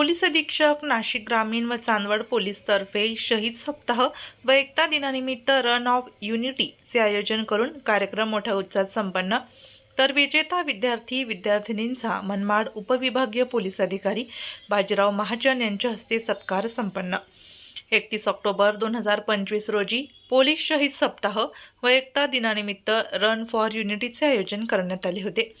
Police अधीक्षक नाशिक ग्रामीण व चांदवड पोलीस तर्फे शहीद सप्ताह व एकता दिनानिमित्त रन ऑफ युनिटीचे आयोजन करून कार्यक्रम मोठ्या उत्साहात संपन्न. तर विजेता विद्यार्थी विद्यार्थिनींचा मनमाड उपविभागीय पोलीस अधिकारी बाजीराव महाजन यांच्या हस्ते सत्कार संपन्न. एकतीस ऑक्टोबर दोन हजार पंचवीस रोजी पोलीस शहीद सप्ताह व एकता दिनानिमित्त रन फॉर युनिटीचे आयोजन करण्यात आले होते.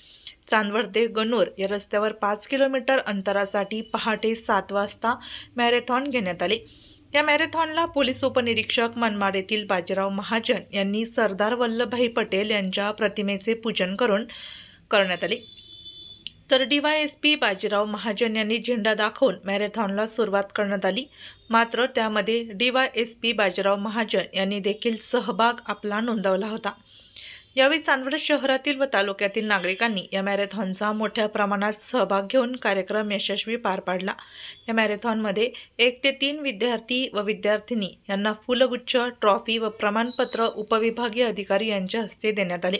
चांदवड ते गणूर या रस्त्यावर पाच किलोमीटर अंतरासाठी पहाटे सात वाजता मॅरेथॉन घेण्यात आले. या मॅरेथॉनला पोलीस उपनिरीक्षक मनमाड येथील बाजीराव महाजन यांनी सरदार वल्लभभाई पटेल यांच्या प्रतिमेचे पूजन करून करण्यात आले. तर डीवायएसपी बाजीराव महाजन यांनी झेंडा दाखवून मॅरेथॉनला सुरुवात करण्यात आली. मात्र त्यामध्ये डीवायएसपी बाजीराव महाजन यांनी देखील सहभाग आपला नोंदवला होता. यावेळी चांदवड शहरातील व तालुक्यातील नागरिकांनी या मॅरेथॉनचा मोठ्या प्रमाणात सहभाग घेऊन कार्यक्रम यशस्वी पार पाडला. या मॅरेथॉनमध्ये एक ते तीन विद्यार्थी व विद्यार्थिनी यांना फुलगुच्छ ट्रॉफी व प्रमाणपत्र उपविभागीय अधिकारी यांच्या हस्ते देण्यात आले.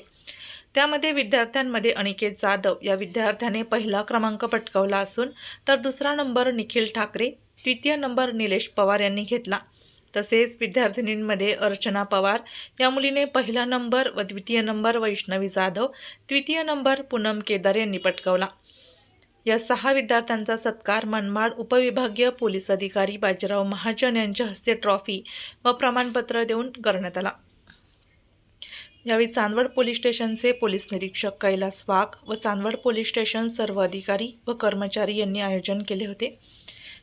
त्यामध्ये विद्यार्थ्यांमध्ये अनिकेत जाधव या विद्यार्थ्याने पहिला क्रमांक पटकावला असून तर दुसरा नंबर निखिल ठाकरे तृतीय नंबर निलेश पवार यांनी घेतला. तसेच विद्यार्थिनींमध्ये अर्चना पवार या मुलीने पहिला नंबर व द्वितीय नंबर वैष्णवी जाधव तृतीय नंबर पूनम केदार यांनी पटकावला. या सहा विद्यार्थ्यांचा सत्कार मनमाड उपविभागीय पोलीस अधिकारी बाजीराव महाजन यांच्या हस्ते ट्रॉफी व प्रमाणपत्र देऊन करण्यात आला. यावेळी चांदवड पोलीस स्टेशनचे पोलीस निरीक्षक कैलास वाघ व चांदवड पोलीस स्टेशन सर्व अधिकारी व कर्मचारी यांनी आयोजन केले होते.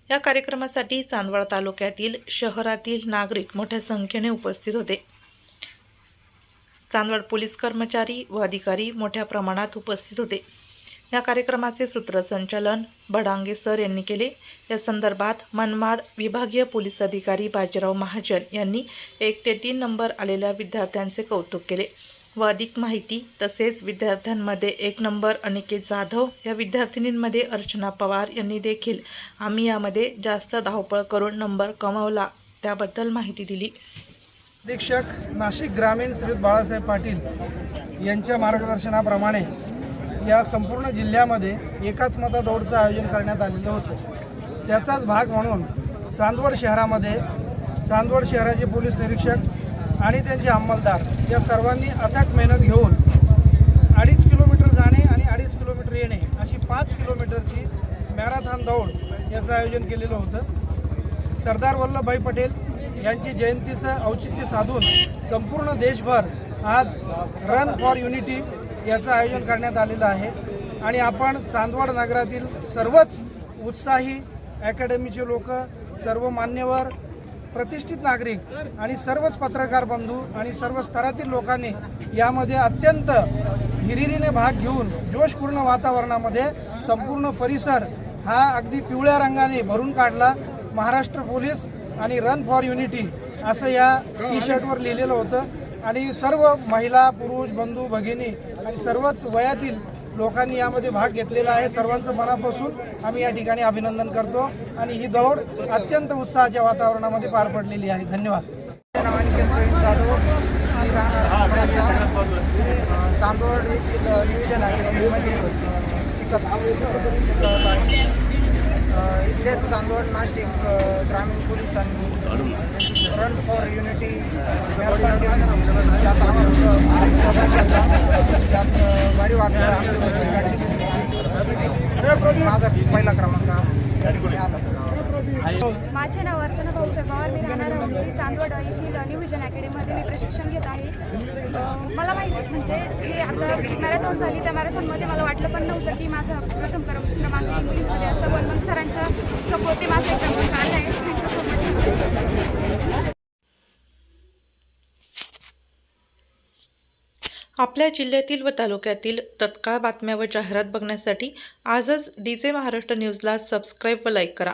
या कार्यक्रमासाठी चांदवड तालुक्यातील शहरातील नागरिक मोठ्या संख्येने उपस्थित होते. चांदवड पोलीस कर्मचारी व अधिकारी मोठ्या प्रमाणात उपस्थित होते. या कार्यक्रमाचे सूत्रसंचालन बडांगे सर यांनी केले. या संदर्भात मनमाड विभागीय पोलीस अधिकारी बाजीराव महाजन यांनी एक ते तीन नंबर आलेल्या विद्यार्थ्यांचे कौतुक केले. व अधिक माहिती तसेच विद्यार्थ्यांमध्ये एक नंबर अनिकेत जाधव या विद्यार्थिनींमध्ये अर्चना पवार यांनी देखील आम्ही यामध्ये जास्त धावपळ करून नंबर कमावला. त्याबद्दल माहिती दिली. अधीक्षक नाशिक ग्रामीण श्री बाळासाहेब पाटील यांच्या मार्गदर्शनाप्रमाणे या संपूर्ण जिल्ह्यामध्ये एकात्मता दौडचं आयोजन करण्यात आलेलं होतं. त्याचाच भाग म्हणून चांदवड शहरामध्ये चांदवड शहराचे पोलीस निरीक्षक आणि त्यांचे अंमलदार या सर्वांनी अथक मेहनत घेऊन अडीच किलोमीटर जाणे आणि अडीच किलोमीटर येणे अशी पाच किलोमीटरची मॅरेथॉन दौड याचं आयोजन केलेलं होतं. सरदार वल्लभभाई पटेल यांची जयंतीचं औचित्य साधून संपूर्ण देशभर आज रन फॉर युनिटी याचं आयोजन करण्यात आलेलं आहे. आणि आपण चांदवड नगरातील सर्वच उत्साही अकॅडमीचे लोक सर्व मान्यवर प्रतिष्ठित नागरिक आणि सर्वच पत्रकार बंधू आणि सर्व स्तरातील लोकांनी यामध्ये अत्यंत हिरिरीने भाग घेऊन जोशपूर्ण वातावरणामध्ये संपूर्ण परिसर हा अगदी पिवळ्या रंगाने भरून काढला. महाराष्ट्र पोलीस आणि रन फॉर युनिटी असं या टी शर्टवर लिहिलेलं होतं. आणि सर्व महिला पुरुष बंधू भगिनी आणि सर्वच वयातील लोकांनी यामध्ये भाग घेतलेला आहे. सर्वांचं मनापासून आम्ही या ठिकाणी अभिनंदन करतो आणि ही दौड अत्यंत उत्साहाच्या वातावरणामध्ये पार पडलेली आहे. धन्यवाद. राहणार चांदोड येथील नियोजन शिकत आहे इथले चांदोड नाशिक ग्रामीण पोलिसांनी फ्रंट फॉर युनिटी मॅरेथॉन घेऊन त्यात आम्हाला सह- सहभाग घेतला त्यात अ, भारी वाटलं आमच्या माझा पहिला क्रमांक आला माझे नाव पवार मी राहणार आमची चांदवड येथील न्यू अकॅडमीमध्ये मी प्रशिक्षण घेत आहे. मला माहिती म्हणजे जी आता मॅरेथॉन झाली त्या मॅरेथॉनमध्ये मला वाटलं पण नव्हतं की माझा प्रथम क्रम क्रमांक इंग्लिशमध्ये असं पण मग सरांच्या सपोर्टने माझा एक क्रमांक आला आहे. थँक्यू सो मच आपल्या जिल्ह्यातील व तालुक्यातील तत्काळ बातम्या व जाहिरात बघण्यासाठी आजच डी जे महाराष्ट्र न्यूजला सबस्क्राईब व लाईक करा.